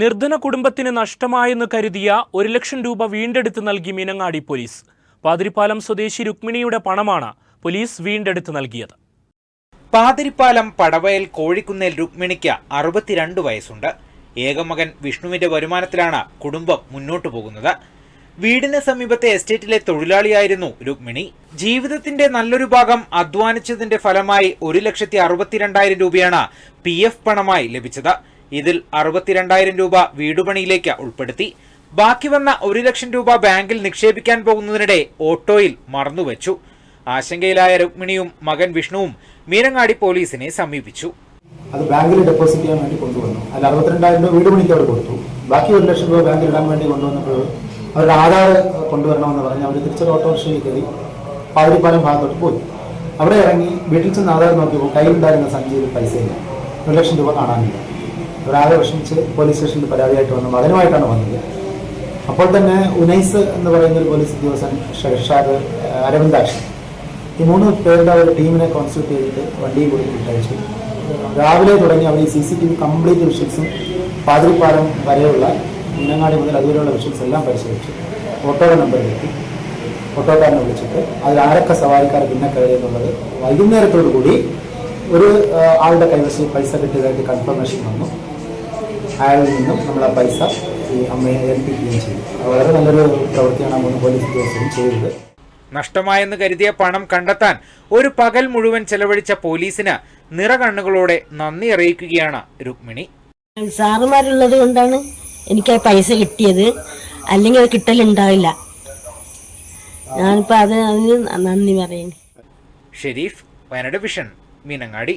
നിർധന കുടുംബത്തിന് നഷ്ടമായെന്ന് കരുതിയ ഒരു ലക്ഷം രൂപ വീണ്ടെടുത്ത് നൽകി മീനങ്ങാടി പോലീസ്. പാതിരിപ്പാലം സ്വദേശി രുക്മിണിയുടെ പണമാണ് പോലീസ് വീണ്ടെടുത്ത് നൽകിയത്. പാതിരിപ്പാലം പടവയൽ കോഴിക്കുന്നേൽ രുക്മിണിക്ക് അറുപത്തിരണ്ട് വയസ്സുണ്ട്. ഏകമകൻ വിഷ്ണുവിന്റെ വരുമാനത്തിലാണ് കുടുംബം മുന്നോട്ടു പോകുന്നത്. വീടിന് സമീപത്തെ എസ്റ്റേറ്റിലെ തൊഴിലാളിയായിരുന്നു രുക്മിണി. ജീവിതത്തിന്റെ നല്ലൊരു ഭാഗം അധ്വാനിച്ചതിന്റെ ഫലമായി ഒരു ലക്ഷത്തി അറുപത്തിരണ്ടായിരം രൂപയാണ് പി എഫ് പണമായി ലഭിച്ചത്. ഇതിൽ അറുപത്തിരണ്ടായിരം രൂപ വീടുപണിയിലേക്ക് ഉൾപ്പെടുത്തി. ബാക്കി വന്ന ഒരു ലക്ഷം രൂപ ബാങ്കിൽ നിക്ഷേപിക്കാൻ പോകുന്നതിനിടെ ഓട്ടോയിൽ മറന്നുവെച്ചു. ആശങ്കയിലായ രുക്മിണിയും മകൻ വിഷ്ണുവും മീനങ്ങാടി പോലീസിനെ സമീപിച്ചു. അത് ബാങ്കിൽ ഡെപ്പോസിറ്റ് ചെയ്യാൻ വേണ്ടി കൊണ്ടുവന്നു. അതിൽ അറുപത്തിരണ്ടായിരം രൂപ വീട് പണിക്ക് അവർ കൊടുത്തു. ബാക്കി ഒരു ലക്ഷം രൂപ ബാങ്കിൽ ഇടാൻ വേണ്ടി കൊണ്ടുവന്നപ്പോൾ അവരുടെ ആധാർ കൊണ്ടുവരണമെന്ന് പറഞ്ഞ് അവർ തിരിച്ചൊരു ഓട്ടോറിക്ഷയിൽ കയറി പാതിരിപ്പാലം ഭാഗത്തോട്ട് പോയി. അവിടെ ഇറങ്ങി വീട്ടിൽ ചെന്ന് ആധാർ നോക്കിയപ്പോൾ കയ്യിലുണ്ടായിരുന്ന സഞ്ചിയിൽ പൈസയില്ല. ഒരു ലക്ഷം രൂപ കാണാനില്ല. അവരാകെ വിഷമിച്ച് പോലീസ് സ്റ്റേഷനിൽ പരാതിയായിട്ട് വന്നു. മകനുമായിട്ടാണ് വന്നത്. അപ്പോൾ തന്നെ ഉനൈസ് എന്ന് പറയുന്ന ഒരു പോലീസ് ഉദ്യോഗസ്ഥൻ ഷർഷാദ് അരവിന്ദാക്ഷൻ ഈ മൂന്ന് പേരുടെ ഒരു ടീമിനെ കോൺസ്റ്റിറ്റ്യൂട്ട് ചെയ്തിട്ട് വണ്ടിയിൽ കൂടി വിട്ടയച്ചു. രാവിലെ തുടങ്ങി അവർ ഈ C C T V complete വിഷ്വൽസും Pathirippalam വരെയുള്ള മുന്നങ്ങാടി മുതൽ അതുവരെയുള്ള വിഷ്വൽസ് എല്ലാം പരിശോധിച്ചു. ഓട്ടോയുടെ നമ്പർ കിട്ടി. ഓട്ടോക്കാരനെ വിളിച്ചിട്ട് അതിൽ ആരൊക്കെ സവാരിക്കാർ പിന്നെ കയറി എന്നുള്ളത് വൈകുന്നേരത്തോടു കൂടി ഒരു ആളുടെ കൈവശം പൈസ കിട്ടിയതായിട്ട് കൺഫർമേഷൻ വന്നു. അയാളിൽ നിന്നും നമ്മൾ ആ പൈസ ഈ അമ്മയെ ഏൽപ്പിക്കുകയും ചെയ്യും അത് വളരെ നല്ലൊരു പ്രവൃത്തിയാണ് മൂന്ന് പോലീസ് ഉദ്യോഗസ്ഥരും ചെയ്തത്. നഷ്ടമായെന്ന് കരുതിയ പണം കണ്ടെത്താൻ ഒരു പകൽ മുഴുവൻ ചെലവഴിച്ച പോലീസിന് നിറകണ്ണുകളോടെ നന്ദി അറിയിക്കുകയാണ് രുക്മിണി. സാറുമാരുള്ളത് കൊണ്ടാണ് എനിക്ക് ആ പൈസ കിട്ടിയത്. അല്ലെങ്കിൽ അത് കിട്ടലുണ്ടാവില്ല. ഞാനിപ്പോൾ അത് അതിന് നന്ദി പറയുന്നു ഷെരീഫ് വയനാട് വിഷൻ മീനങ്ങാടി.